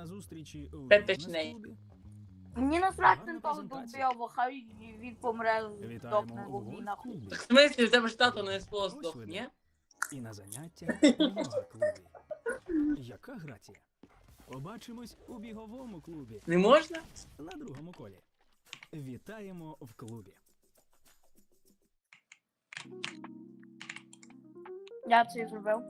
на зустрічі в Пепечний. Мені насрати Гарна на того презентація. довбойова, хай він помре, здохне у в вогні нахуй. В смислі, в тебе ж тато не спло Ось здох, ні? і на заняття у йога-клубі. Яка грація? Побачимось у біговому клубі Не можна? на другому колі. Вітаємо в клубі. Я це зробив.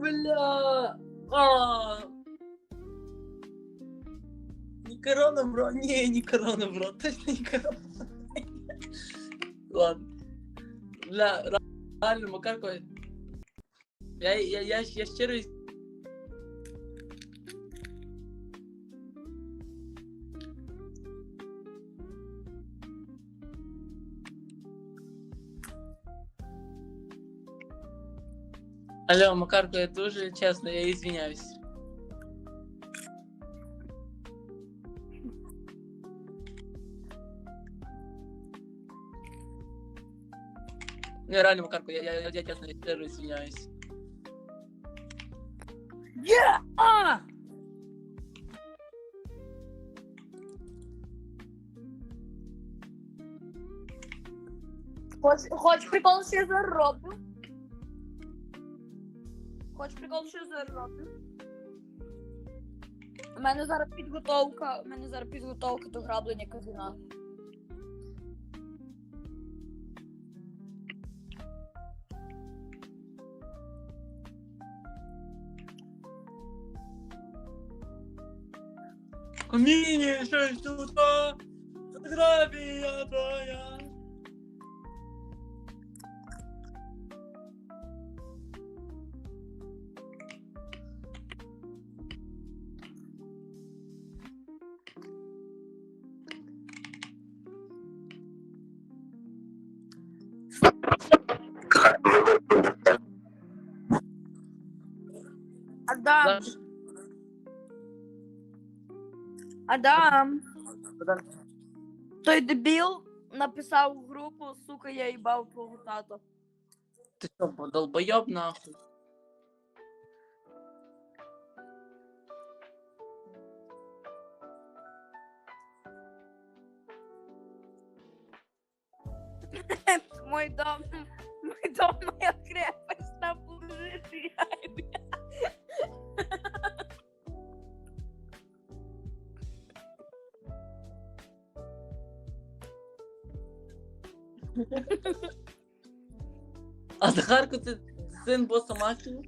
Бля. А. Не корона, бро. Не, не корона, бро. Точно не корона. Ладно. Бля, реально, Макарко. Я, я, я, я щиро Алло, Макарко, я дуже чесно, я извиняюсь. Не, реально, Макарко, я, я, я, я чесно, я щиро извиняюсь. Є! А! Хоч, хоч прикол, що я? Хоч прикол, що я зароблю? У мене зараз підготовка, у мене зараз підготовка до граблення казина. Камінь, щось тут? Фотографія твоя. Адам! Адам! Той дебіл написав у групу, сука, я їбав твого тата. Ти що, долбойоб нахуй? Мой дом, мой дом, моя крепость, там лежит. Захарко це син боса Максиму?